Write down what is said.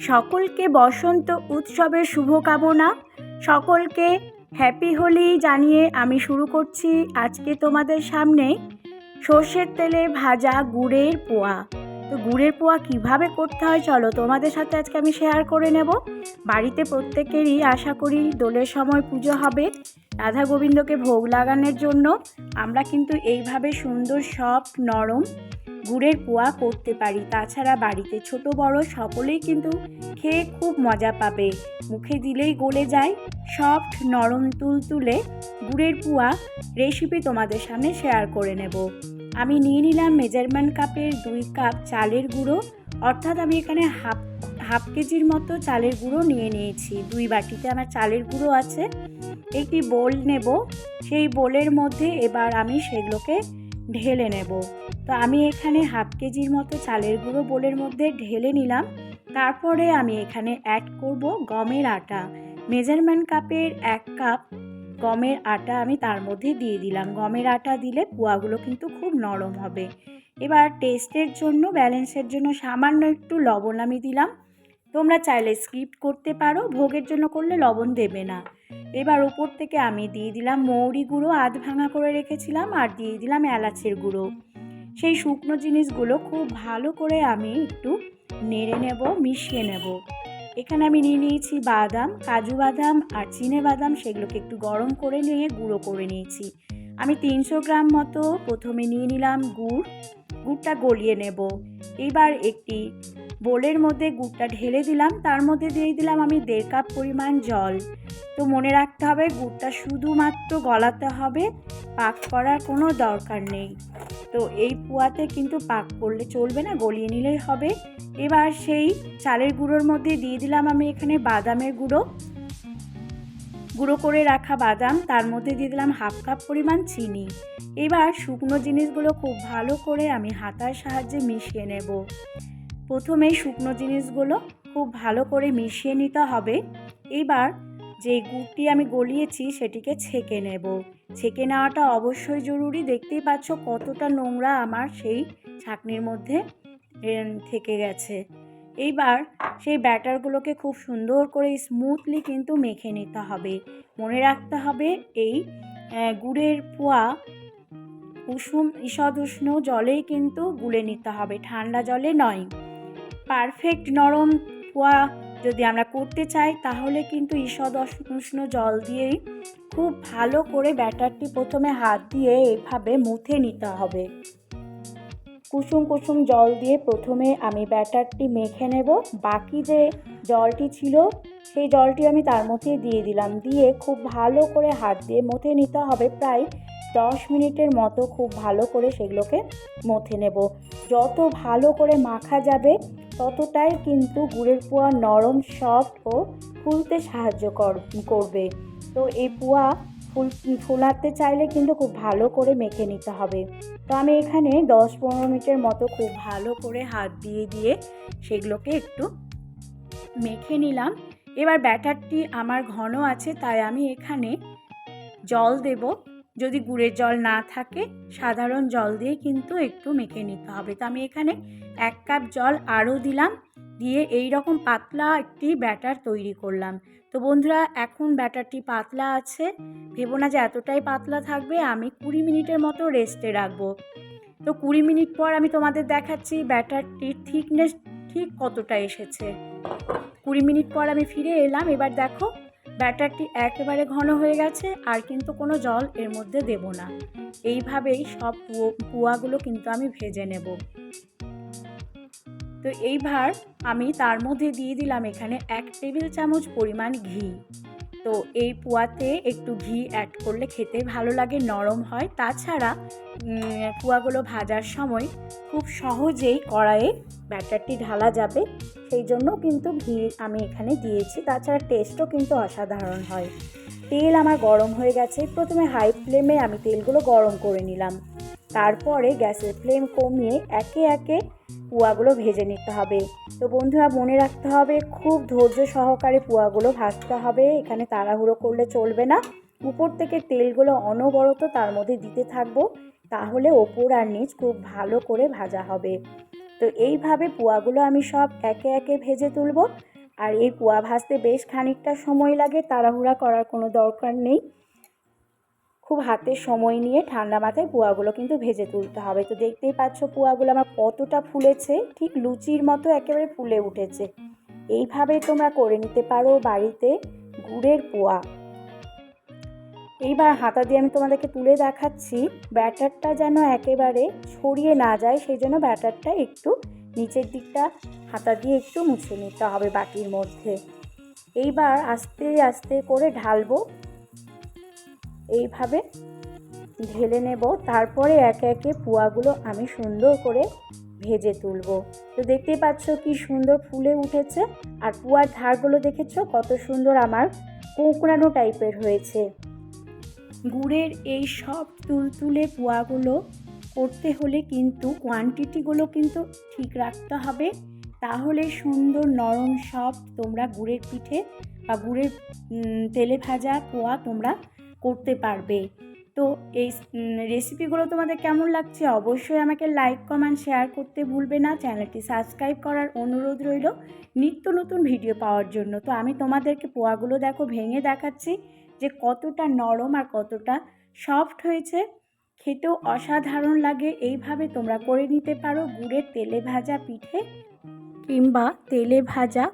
সকলকে বসন্ত উৎসবের শুভকামনা। সকলকে হ্যাপি হোলি জানিয়ে আমি শুরু করছি আজকে তোমাদের সামনে সর্ষের তেলে ভাজা গুড়ের পোয়া। তো গুড়ের পোয়া কীভাবে করতে হয় চলো তোমাদের সাথে আজকে আমি শেয়ার করে নেব। বাড়িতে প্রত্যেকেরই আশা করি দোলের সময় পুজো হবে। রাধা গোবিন্দকে ভোগ লাগানোর জন্য আমরা কিন্তু এইভাবে সুন্দর, সফট, নরম গুড়ের পোয়া করতে পারি। তাছাড়া বাড়িতে ছোট বড় সকলেই কিন্তু খেয়ে খুব মজা পাবে। মুখে দিলেই গলে যায়। সফট নরম তুলতুলে গুড়ের পোয়া রেসিপি তোমাদের সামনে শেয়ার করে নেব। আমি নিয়ে নিলাম মেজারমেন্ট কাপের দুই কাপ চালের গুঁড়ো। অর্থাৎ আমি এখানে হাফ হাফ কেজির মতো চালের গুঁড়ো নিয়ে নিয়েছি। দুই বাটিতে আমার চালের গুঁড়ো আছে। একটি বোল নেব। সেই বোলের মধ্যে এবার আমি সেগুলোকে ঢেলে নেব। তো আমি এখানে হাফ কেজির মতো চালের গুঁড়ো বোলের মধ্যে ঢেলে নিলাম। তারপরে আমি এখানে অ্যাড করব গমের আটা। মেজারমেন্ট কাপের এক কাপ গমের আটা আমি তার মধ্যে দিয়ে দিলাম। গমের আটা দিলে পোয়াগুলো কিন্তু খুব নরম হবে। এবার টেস্টের জন্য ব্যালেন্সের জন্য সামান্য একটু লবণ আমি দিলাম। তোমরা চাইলে স্কিপ করতে পারো, ভোগের জন্য করলে লবণ দেবে না। এবার উপর থেকে আমি দিয়ে দিলাম মৌরি গুঁড়ো, আধ ভাঙা করে রেখেছিলাম আর দিয়ে দিলাম এলাচের গুঁড়ো। সেই শুকনো জিনিসগুলো খুব ভালো করে আমি একটু নেড়ে নেব, মিশিয়ে নেব। এখানে আমি নিয়ে নিয়েছি বাদাম, কাজু বাদাম আর চিনে বাদাম, সেগুলোকে একটু গরম করে নিয়ে গুঁড়ো করে নিয়েছি। আমি তিনশো গ্রাম মতো প্রথমে নিয়ে নিলাম গুড়, গুড়টা গলিয়ে নেব। এবার একটি বোলের মধ্যে গুড়টা ঢেলে দিলাম, তার মধ্যে দিয়ে দিলাম আমি দেড় কাপ পরিমাণ জল। তো মনে রাখতে হবে গুড়টা শুধুমাত্র গলাতে হবে, পাক করার কোনো দরকার নেই। তো এই পোয়াতে কিন্তু পাক করলে চলবে না, গলিয়ে নিলেই হবে। এবার সেই চালের গুঁড়োর মধ্যে দিয়ে দিলাম আমি এখানে বাদামের গুঁড়ো। গুঁড়ো করে রাখা বাদাম, তার মধ্যে দিয়ে দিলাম হাফ কাপ পরিমাণ চিনি। এবার শুকনো জিনিসগুলো খুব ভালো করে আমি হাতার সাহায্যে মিশিয়ে নেব। প্রথমে শুকনো জিনিসগুলো খুব ভালো করে মিশিয়ে নিতে হবে। এবার যে গুড়টি আমি গলিয়েছি সেটিকে ছেঁকে নেব। ছেঁকে নেওয়াটা অবশ্যই জরুরি। দেখতেই পাচ্ছ কতটা নোংরা আমার সেই ছাকনির মধ্যে থেকে গেছে। এইবার সেই ব্যাটারগুলোকে খুব সুন্দর করে স্মুথলি কিন্তু মেখে নিতে হবে। মনে রাখতে হবে এই গুড়ের পোয়া উষুম, ঈষদ উষ্ণ জলেই কিন্তু গুলে নিতে হবে। ঠান্ডা জলে নয়। পারফেক্ট নরম পোয়া যদি আমরা করতে চাই, তাহলে কিন্তু ঈষদ উষ্ণ জল দিয়েই খুব ভালো করে ব্যাটারটি প্রথমে হাত দিয়ে এভাবে মুথে নিতে হবে। কুসুম কুসুম জল দিয়ে প্রথমে আমি ব্যাটারটি মেখে নেব। বাকি যে জলটি ছিল, সেই জলটি আমি তার মধ্যে দিয়ে দিলাম। দিয়ে খুব ভালো করে হাত দিয়ে মথে নিতে হবে। প্রায় দশ মিনিটের মতো খুব ভালো করে সেগুলোকে মথে নেব। যত ভালো করে মাখা যাবে, ততটাই কিন্তু গুড়ের পোয়া নরম সফট ও ফুলতে সাহায্য করবে। তো এই পোয়া ফুল, ফুলাতে চাইলে কিন্তু খুব ভালো করে মেখে নিতে হবে। তো আমি এখানে দশ পনেরো মিনিটের মতো খুব ভালো করে হাত দিয়ে দিয়ে সেগুলোকে একটু মেখে নিলাম। এবার ব্যাটারটি আমার ঘন আছে, তাই আমি এখানে জল দেব। যদি গুড়ের জল না থাকে, সাধারণ জল দিয়ে কিন্তু একটু মেখে নিতে হবে। তো আমি এখানে এক কাপ জল আরও দিলাম, দিয়ে এই রকম পাতলা একটি ব্যাটার তৈরি করলাম। তো বন্ধুরা, এখন ব্যাটারটি পাতলা আছে, ভেবো না যে এতটাই পাতলা থাকবে, আমি কুড়ি মিনিটের মতো রেস্টে রাখব। তো কুড়ি মিনিট পর আমি তোমাদের দেখাচ্ছি ব্যাটারটির থিকনেস ঠিক কতটা এসেছে। কুড়ি মিনিট পর আমি ফিরে এলাম, এবার দেখো ব্যাটারটি একেবারে ঘন হয়ে গেছে, আর কিন্তু কোনো জল এর মধ্যে দেব না। এইভাবেই সব পুয়াগুলো কিন্তু আমি ভেজে নেব। তো এইবার আমি তার মধ্যে দিয়ে দিলাম এখানে এক টেবিল চামচ পরিমাণ ঘি। তো এই পোয়াতে একটু ঘি অ্যাড করলে খেতে ভালো লাগে, নরম হয়। তাছাড়া পোয়াগুলো ভাজার সময় খুব সহজেই কড়াইয়ে ব্যাটারটি ঢালা যাবে। সেই জন্য কিন্তু ঘি আমি এখানে দিয়েছি। তাছাড়া টেস্টও কিন্তু অসাধারণ হয়। তেল আমার গরম হয়ে গেছে। প্রথমে হাই ফ্লেমে আমি তেলগুলো গরম করে নিলাম। তারপরে গ্যাসের ফ্লেম কমিয়ে একে একে পুয়াগুলো ভেজে নিতে হবে। তো বন্ধুরা, মনে রাখতে হবে, খুব ধৈর্য সহকারে পুয়াগুলো ভাজতে হবে। এখানে তাড়াহুড়ো করলে চলবে না। উপর থেকে তেলগুলো অনবরত তার মধ্যে দিতে থাকব, তাহলে ওপর আর নিচ খুব ভালো করে ভাজা হবে। তো এইভাবে পোয়াগুলো আমি সব একে একে ভেজে তুলব। আর এই পোয়া ভাজতে বেশ খানিকটা সময় লাগে, তাড়াহুড়া করার কোনো দরকার নেই। হাতে সময় নিয়ে ঠান্ডা মাথায় পোয়াগুলো কিন্তু ভেজে তুলতে হবে। তো দেখতেই পাচ্ছ পোয়াগুলো আমার কতটা ফুলেছে, ঠিক লুচির মতো একেবারে ফুলে উঠেছে। এইভাবে তোমরা করে নিতে পারো বাড়িতে গুড়ের পোয়া। এইবার হাতা দিয়ে আমি তোমাদেরকে তুলে দেখাচ্ছি, ব্যাটারটা যেন একেবারে ছড়িয়ে না যায় সেই জন্য ব্যাটারটা একটু নিচের দিকটা হাতা দিয়ে একটু মুছে নিতে হবে বাটির মধ্যে। এইবার আস্তে আস্তে করে ঢালবো। এইভাবে ঢেলে নেব। তারপরে একে একে পোয়াগুলো আমি সুন্দর করে ভেজে তুলবো। তো দেখতেই পাচ্ছ কি সুন্দর ফুলে উঠেছে। আর পুয়ার ধারগুলো দেখেছ? কত সুন্দর আমার কোঁকড়ানো টাইপের হয়েছে। গুড়ের এই সব তুলতুলে পোয়াগুলো করতে হলে কিন্তু কোয়ান্টিটিগুলো কিন্তু ঠিক রাখতে হবে। তাহলে সুন্দর নরম সব তোমরা গুড়ের পিঠে বা গুড়ের তেলে ভাজা পোয়া তোমরা করতে পারবে। তো এই রেসিপিগুলো তোমাদের কেমন লাগছে অবশ্যই আমাকে লাইক কমেন্ট শেয়ার করতে ভুলবে না। চ্যানেলটি সাবস্ক্রাইব করার অনুরোধ রইল নিত্য নতুন ভিডিও পাওয়ার জন্য। তো আমি তোমাদেরকে পোয়াগুলো দেখো ভেঙে দেখাচ্ছি যে কতটা নরম আর কতটা সফট হয়েছে। খেতেও অসাধারণ লাগে, এইভাবে তোমরা করে নিতে পারো। গুড়ের তেলে ভাজা পিঠে কিংবা তেলে ভাজা